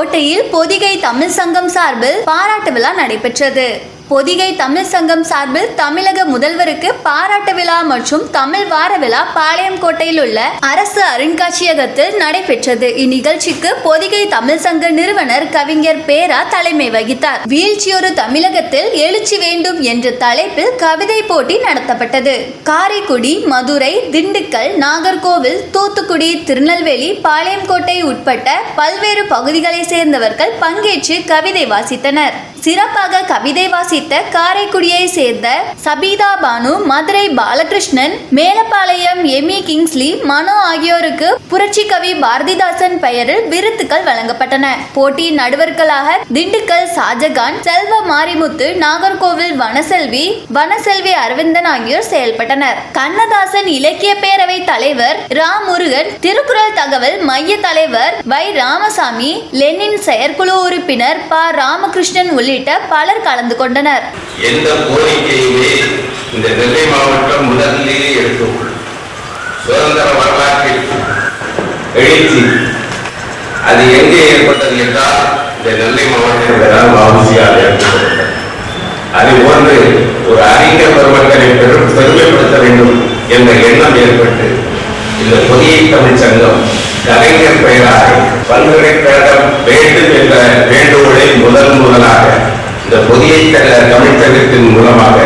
கோட்டையில் பொதிகை தமிழ் சங்கம் சார்பில் பாராட்டு விழா நடைபெற்றது. பொதிகை தமிழ் சங்கம் சார்பில் தமிழக முதல்வருக்கு பாராட்டு விழா மற்றும் தமிழ் வார விழா பாளையங்கோட்டையில் உள்ள அரசு அருங்காட்சியகத்தில் நடைபெற்றது. இந்நிகழ்ச்சிக்கு பொதிகை தமிழ் சங்க நிறுவனர் கவிஞர் பேரா தலைமை வகித்தார். வீழ்ச்சியொரு தமிழகத்தில் எழுச்சி வேண்டும் என்ற தலைப்பில் கவிதை போட்டி நடத்தப்பட்டது. காரைக்குடி மதுரை திண்டுக்கல் நாகர்கோவில் தூத்துக்குடி திருநெல்வேலி பாளையங்கோட்டை உட்பட்ட பல்வேறு பகுதிகளை சேர்ந்தவர்கள் பங்கேற்று கவிதை வாசித்தனர். சிறப்பாக கவிதை வாசித்த காரைக்குடியை சேர்ந்த சபீதா பானு மதுரை பாலகிருஷ்ணன் மேலப்பாளையம் எமி கிங்ஸ்லி மனோ ஆகியோருக்கு புரட்சி கவி பாரதிதாசன் பெயரில் விருத்துக்கள் வழங்கப்பட்டன. போட்டியின் நடுவர்களாக திண்டுக்கல் ஷாஜகான் செல்வ மாரிமுத்து நாகர்கோவில் வனசெல்வி வனசெல்வி அரவிந்தன் ஆகியோர் செயல்பட்டனர். கண்ணதாசன் இலக்கிய பேரவை தலைவர் ரா முருகன் திருக்குறள் தகவல் மைய தலைவர் வை ராமசாமி லெனின் செயற்குழு உறுப்பினர் ப. ராமகிருஷ்ணன் உள்ளிட்ட உள்ளிட்ட பலர் கலந்து கொண்டனர். எந்த கோரிக்கையுமே இந்த நெல்லை மாவட்டம் முதலில் எடுத்துக்கொள்ளும். சுதந்திர வரலாற்றில் எழுச்சி. அது எங்கே ஏற்பட்டது என்றால் இந்த நெல்லை மாவட்டம் தான் வவுசியால் ஏற்பட்டது அது போன்று ஒரு அறிஞர் பெருமக்களை பெரும் பெருமைப்படுத்த வேண்டும் என்ற எண்ணம் ஏற்பட்டு இந்த புதிய தமிழ்ச்சங்கம் கலைஞர் பெயராக பல்கலைக்கழகம் வேண்டும் என்ற வேண்டுகோளை முதல் முதலாக இந்த புதிய த- தமிழ் சங்கத்தின் மூலமாக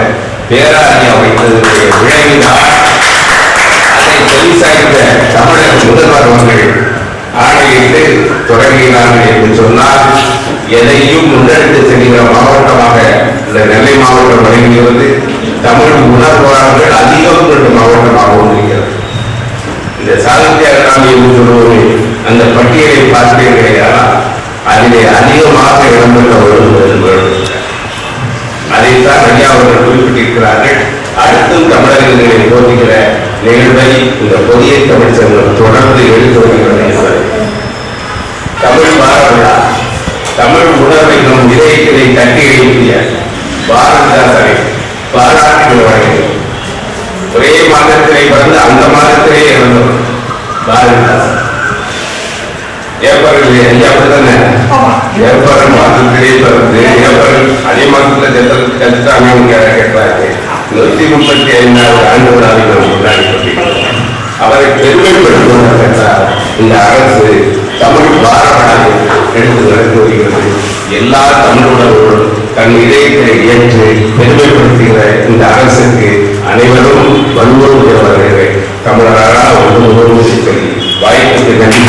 பேராணி அமைத்ததனுடைய விளைவினால் அதை செவிசாய்த்த தமிழக முதல்வர் அவர்கள் ஆணையிட்டு தொடங்கினார்கள் என்று சொன்னால் எதையும் முன்னெடுத்து செல்கிற மாவட்டமாக இந்த நெல்லை மாவட்டம் வழங்குகிறது தமிழ் உணர்வாளர்கள் அதிகம் கொண்ட மாவட்டமாகவும் இருக்கிறது இந்த சாகித்ய அகாடமி என்று சொல்லுவோமே அந்த பட்டியலை பார்த்தீர்களா அதிலே அதிகமாக இடம்பெற்ற ஒரு அதைத்தான் ஐயா அவர்கள் குறிப்பிட்டிருக்கிறார்கள். அடுத்தும் தமிழர்களை போதிக்கிற நிகழ்வை இந்த புதிய தமிழ் சங்கம் தொடர்ந்து எடுத்து வருகிறது தமிழ் வார தமிழ் உணர்வை நம் இதயத்திலே தட்டி எழுப்பிய பாரதிதாசனை பாராட்டுகள் வழங்கினோம் ஒரே மாதத்திலே பிறந்து அந்த மாதத்திலே இறந்தவர் பாரதிதாசன் ஏப்ரல் ஐயா அப்படித்தானே ஏப்ரல் மாதத்திலே பிறந்து ஏப்ரல் அதே மாதத்துல ஜெத்தல் கல்வித்தாங்கன்னு கேட்டாரு. நூத்தி முப்பத்தி ஐந்தாவது ஆண்டு விழாவை நாம் கொண்டாடி கொண்டிருக்கிறோம் அவரை பெருமைப்படுத்துவதற்காக இந்த அரசு தமிழ் பாரம்பரை எடுத்து வருகிறது. எல்லா தமிழ் உணர்வுகளும் தன் இதயத்தை ஏற்று பெருமைப்படுத்துகிற இந்த அரசுக்கு அனைவரும் வலுவோடு வருகிறேன் தமிழராக ஒன்று உணர்வு வாய்ப்புக்கு நன்றி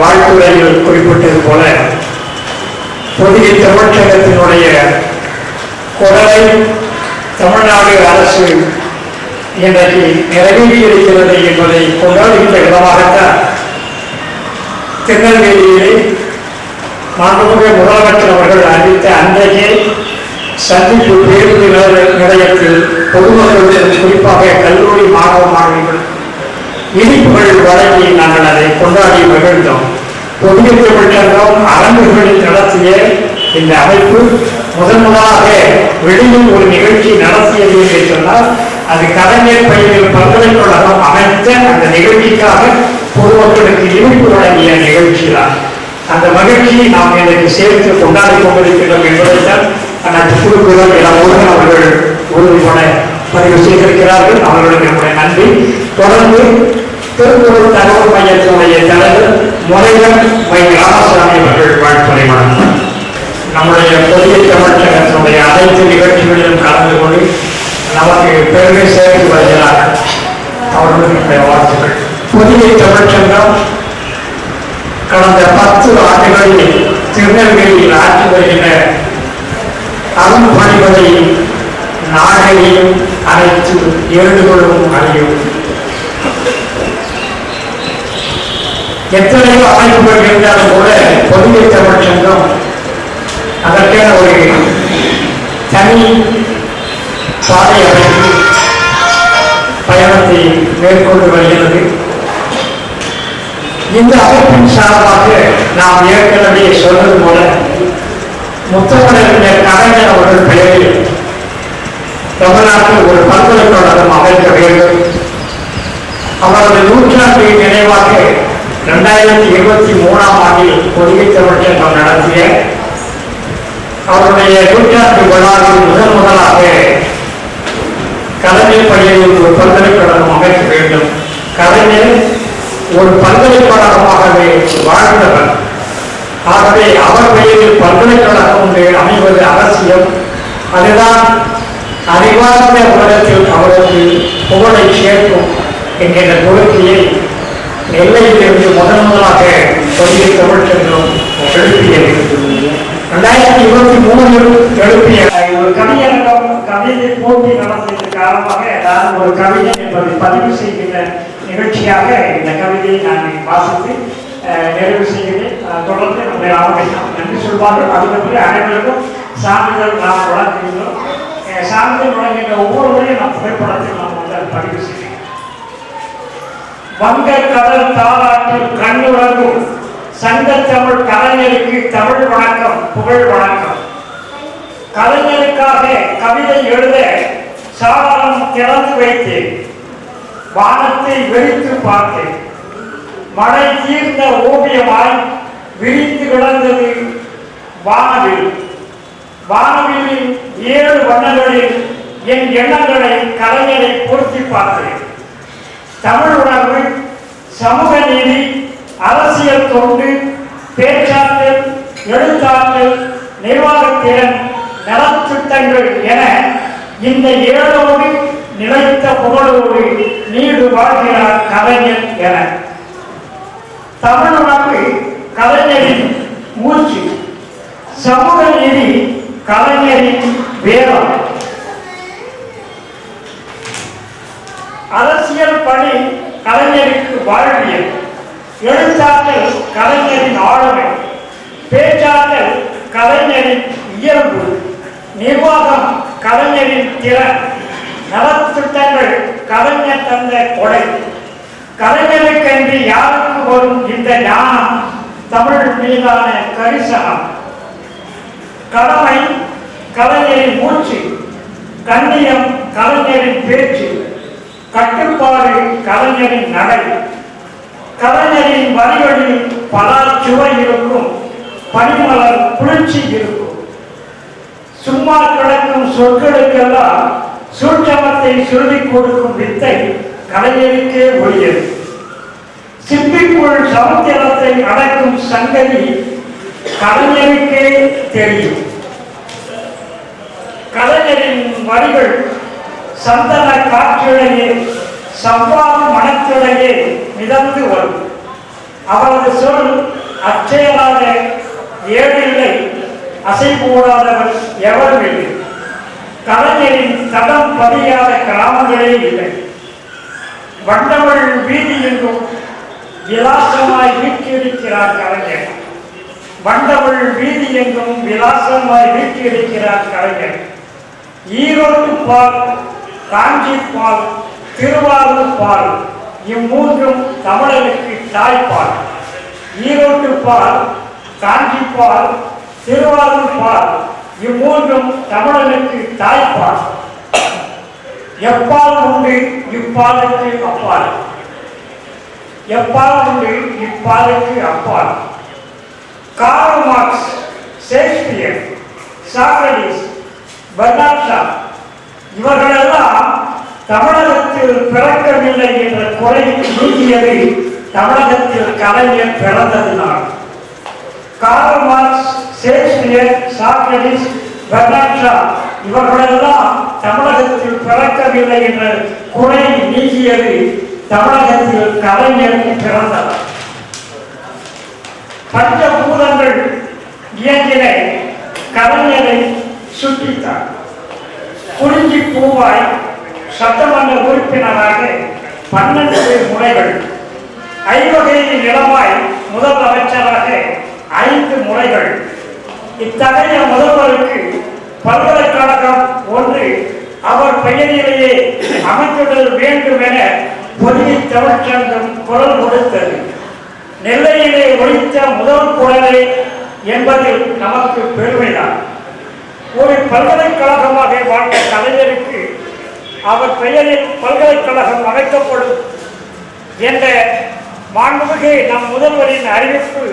வாழ்த்துறையில் குறிப்பிட்டது போல புதிய தமிழ்ச்சங்கத்தினுடைய குரலை தமிழ்நாடு அரசு இன்றைக்கு நிறைவேற்றியிருக்கிறது என்பதை கொண்டாடுகின்ற விதமாகத்தான் திருநெல்வேலியிலே மாண்புமிகு முதலமைச்சர் அவர்கள் அறிவித்த அன்றைக்கே சந்திப்பு பேருந்து நிலையத்தில் பொதுமக்களுடன் குறிப்பாக கல்லூரி மாணவ மாணவிகள் இனிப்புகள் வழங்கி நாங்கள் அதை கொண்டாடி மகிழ்ந்தோம். புதிய அரங்குகளின் அரங்குகளில் நடத்திய இந்த அமைப்பு முதன் முதலாக வெளியில் ஒரு நிகழ்ச்சி நடத்தியது என்று சொன்னால் அது கலைஞர் பள்ளியில் பல்கலைக்கழகம் அமைத்த அந்த நிகழ்ச்சிக்காக பொதுமக்களுக்கு இனிப்பு வழங்கிய நிகழ்ச்சி தான் அந்த மகிழ்ச்சியை நாம் எனக்கு சேர்த்து கொண்டாடி கொண்டிருக்கிறோம் என்பதைத்தான் அந்த திருக்குறள் என முருகன் அவர்கள் உறுதிபட பதிவு செய்திருக்கிறார்கள் அவர்களுக்கு நம்முடைய நன்றி. தொடர்ந்து திருக்குறள் தகவல் மையத்தினுடைய தலைவர் முறைகள் வை ராமசாமி அவர்கள் வாழ்த்துறை வணக்கம். நம்முடைய புதிய தமிழகத்தினுடைய அனைத்து நிகழ்ச்சிகளிலும் கலந்து கொண்டு நமக்கு பெருமை சேர்த்து வருகிறார் அவர்களுடைய வாழ்த்துக்கள். புதிய தமிழ்ச்சங்கம் கடந்த பத்து ஆண்டுகளில் திருநெல்வேலியில் ஆற்றி வருகின்ற அருண்பணிவதை நாகையும் அனைத்து ஏடுகளும் அறியும் எத்தனையோ அமைப்புகள் இருந்தாலும் கூட பொதுவை தமிழ் சங்கம் அதற்கான ஒரு தனி பாதை அமைப்பு பயணத்தை மேற்கொண்டு வருகிறது. இந்த அமைப்பின் சார்பாக நாம் ஏற்கனவே சொன்னது போல முத்தமிழறிஞர் கலைஞர் அவர்கள் பெயரில் தமிழ்நாட்டில் ஒரு பல்கலைக்கழகம் அமைக்க வேண்டும். அவரது நூற்றாண்டு நினைவாக இரண்டாயிரத்தி இருபத்தி மூணாம் ஆண்டில் பொதிகை தமிழ்ச்சங்கம் நடத்திய அவருடைய நூற்றாண்டு விழாவில் முதன் முதலாக கலைஞர் பள்ளியில் ஒரு பல்கலைக்கழகம் அமைக்க வேண்டும். கலைஞர் ஒரு பல்கலைக்கழகமாகவே வாழ்ந்தவர். ஆகவே அவர் பெயரில் பல்கலைக்கழகம் ஒன்று அமைவது அவசியம். அதுதான் அறிவார்ந்த உலகத்தில் அவருக்கு புகழை சேர்க்கும் என்கின்ற கோரிக்கையை நெல்லையிலிருந்து முதன் முதலாக பொதிகை தமிழ்ச்சங்கம் எழுப்பியது ரெண்டாயிரத்தி இருபத்தி மூணில் எழுப்பிய ஒரு கவியரங்கம் கவிதை போட்டி நடந்தது காரணமாக நான் ஒரு கவிதை என்பதை பதிவு செய்கின்ற நிகழ்ச்சியாக இந்த கவிதையை நான் வாசித்து நிறைவு செய்கிறேன் தொடர்ந்து நம்முடைய ஆரம்பிக்கலாம் நன்றி சொல்வார்கள் அதுக்கப்புறம் அனைவருக்கும் சான்றிதழ் நாம் வழங்குகின்றோம் அஹ், சான்றிதழ் வழங்குகின்ற ஒவ்வொருவரையும் நாம் புகைப்படத்தில் நாம் வந்து பதிவு செய்கிறேன் வங்க கடல் தாராட்டில் கண்ணுறங்கும் சங்க தமிழ் கலைஞருக்கு தமிழ் வணக்கம் புகழ் வணக்கம் கலைஞருக்காக கவிதை எழுத சாளரம் திறந்து வைத்தேன் வானத்தை வெறித்து பார்த்தேன் மழை தீர்ந்த ஓவியமாய் விரித்து கிடந்தது வானவில். வானவிலின் ஏழு வண்ணங்களில் என் எண்ணங்களை கலைஞரை பொருத்தி பார்த்தேன். தமிழ் உணர்வு சமூக நீதி அரசியல் தொண்டு பேச்சாற்றல் எழுத்தாற்றல் நிர்வாகத்திறன் நலத்திட்டங்கள் என இந்த ஏழோடு நிலைத்த புகழோடு நீடு வாழ்கிறார் கலைஞர் என. தமிழ் கலைஞரின் மூச்சு. சமூக நீதி கலைஞரின் வேதம் அரசியல் பணி கலைஞருக்கு வாழ்வியல். எழுத்தாற்றல் கலைஞரின் ஆளுமை. பேச்சாற்றல் கலைஞரின் இயல்பு. நிர்வாகம் கலைஞரின் திறன். நலத்திட்டங்கள் கலைஞர் தந்த கொடை. கலைஞருக்கென்று யாருக்கு வரும் இந்த ஞானம்? தமிழ் மீதான கரிசனம் கடமை கலைஞரின் மூச்சு. கண்ணியம் கலைஞரின் பேச்சு. கட்டுப்பாடு கலைஞரின் நடை. கலைஞரின் வரிகளில் பல சுவை இருக்கும். பனிமலர் குளிர்ச்சி இருக்கும். சும்மா கிடக்கும் சொற்களுக்கெல்லாம் சூட்சமத்தை சொல்லிக் கொடுக்கும் வித்தை. கலைஞருக்கே ஒழியது சிப்பிக்குள் சமுத்திரத்தை அடக்கும் சங்கதி கலைஞருக்கே தெரியும். கலைஞரின் வரிகள் சந்தன காற்றிடையே சவ்வாது மனத்திடையே மிதந்து வரும். அவரது சொல் அச்செயலாத ஏழில்லை அசைபோடாதவர் எவரும் இல்லை கலைஞரின் தடம் பதியாத கிராமங்களே இல்லை. வண்டவள் வீதி என்றும் விலாசமாய் வீட்டியிருக்கிறார் கலைஞர். வண்டவள் வீதி என்றும் விலாசமாய் வீட்டியிருக்கிறார் கலைஞர். ஈரோட்டு பால் காஞ்சி பால் திருவாரூர் பால் இம்மூன்றும் தமிழருக்கு தாய்ப்பால். ஈரோட்டு பால் காஞ்சி பால் திருவாரூர் பால் இம்மூன்றும் தமிழனுக்கு தாய்ப்பால். எப்பால் உண்டு இப்பாலுக்கு அப்பால். எப்பால் உண்டு இப்பாலுக்கு அப்பால். Karl Marx Shakespeare Socrates Bernard இவர்களெல்லாம் தமிழகத்தில் பிறக்கவில்லை என்ற குறை நீங்கியது தமிழகத்தில் Kalaignar பிறந்ததினால். Karl Marx Shakespeare Socrates Bernard Shaw இவர்களெல்லாம் தமிழகத்தில் பிறக்கவில்லை என்ற குறை நீங்கியது தமிழகத்தில் கலைஞருக்கு பிறந்தவர். பஞ்சபூதங்கள் இயங்கின கலைஞரை சுட்டித்தார் குறிஞ்சி பூவாய் சட்டமன்ற உறுப்பினராக பன்னெண்டு முறைகள் ஐவகை நிலமாய் முதல் அமைச்சராக ஐந்து முறைகள். இத்தகைய முதல்வருக்கு பல்வேறு பெயரிலேயே அமைத்துடல் வேண்டும் என பொதிகை தமிழ்ச்சங்கம் குரல் கொடுத்தது. நெல்லையிலே ஒழித்த முதல் குரலே என்பதில் நமக்கு பெருமைதான். ஒரு பல்கலைக்கழகமாக வாழ்ந்த கலைஞருக்கு அவர் பெயரில் பல்கலைக்கழகம் அமைக்கப்படும் என்ற மாண்புமிகு நம் முதல்வரின் அறிவிப்பு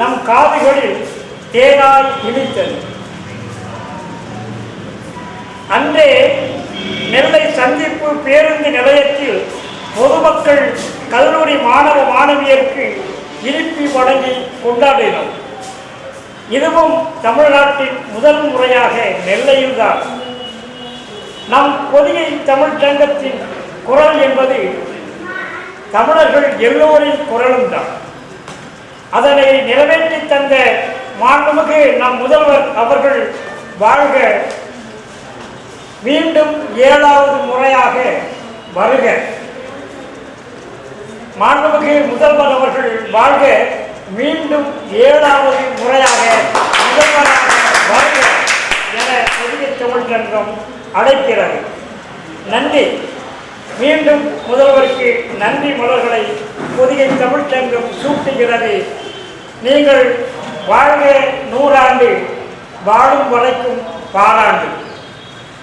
நம் காதுகளில் தேனாய் இனித்தது. அன்றே நெல்லை சந்திப்பு பேருந்து நிலையத்தில் பொதுமக்கள் கல்லூரி மாணவ மாணவியருக்கு இனிப்பி வழங்கி கொண்டாடினோம் இதுவும் தமிழ்நாட்டின் முதல் முறையாக நெல்லையில்தான். நம் பொதிகை தமிழ்ச் சங்கத்தின் குரல் என்பது தமிழர்கள் எல்லோரின் குரலும் தான் அதனை நிறைவேற்றி தந்த மாண்புமிகு நம் முதல்வர் அவர்கள் வாழ்க மீண்டும் ஏழாவது முறையாக வருக. மாண்புமிகு முதல்வர் அவர்கள் வாழ்க. மீண்டும் ஏழாவது முறையாக முதல்வராக வருக என புதிய தமிழ் சங்கம் அழைக்கிறது. நன்றி. மீண்டும் முதல்வருக்கு நன்றி மலர்களை புதிய தமிழ்ச் சங்கம் சூட்டுகிறது. நீங்கள் வாழ்க நூறாண்டு வாழும் வரைக்கும் பாராண்டு